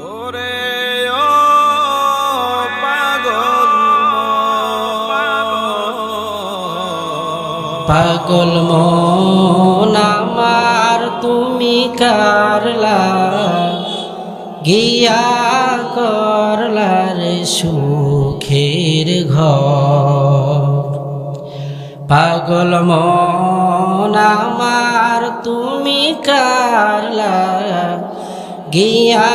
পাগল পাগল মন আমার, তুমি কারলা। গিয়া করলার সুখের ঘর। পাগল মন আমার, তুমি কারলা। গিয়া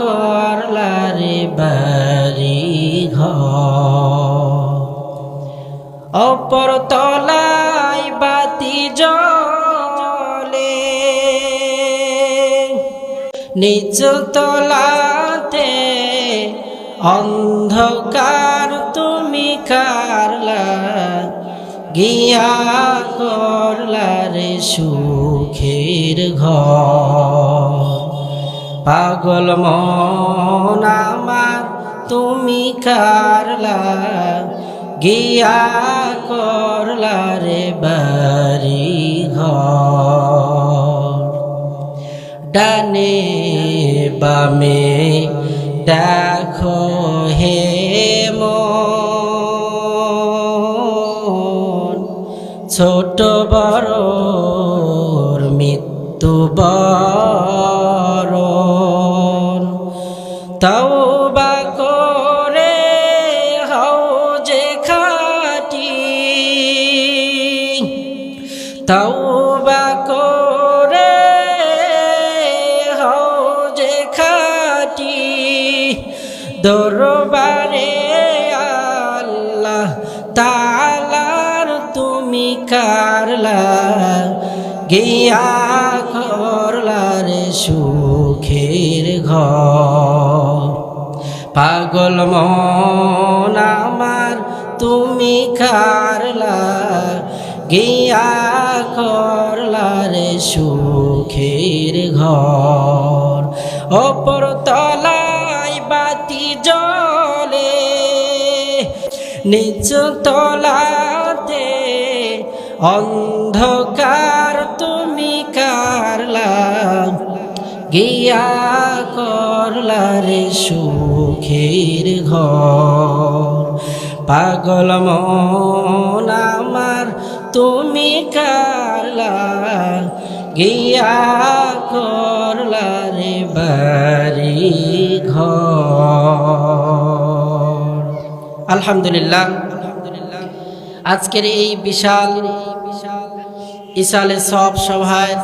করলার বাড়ি ঘর। তলায় বাতি জলে নিচ তলাতে অন্ধকার তুমি কারলা গিয়া করলা রে সুখের ঘর। পাগল মন আমার, তুমি কারলা, গিয়া করলা রে বাড়ি ঘর। ডানে বামে দেখো হে ছোট বড় মৃত্যু বরণ তাও বা করে হও যে খাটি। তাওবা করে হও যে খাটি। দরবারে আল্লাহ তালার তুমি কারলা, গিয়া করলা রে সুখের ঘর। পাগল মন আমার, তুমি কারলা গিয়া করলা রে সুখের ঘর। অপর তলায় বাতি জলে নিচ তলাতে অন্ধকার তুমি গিয়া করলা রে সুখের ঘর পাগল মন আমার তুমি কারলা গিয়া করলা রে বাড়ি ঘর আলহামদুলিল্লাহ আজকের এই বিশাল ইসালে সব সভায়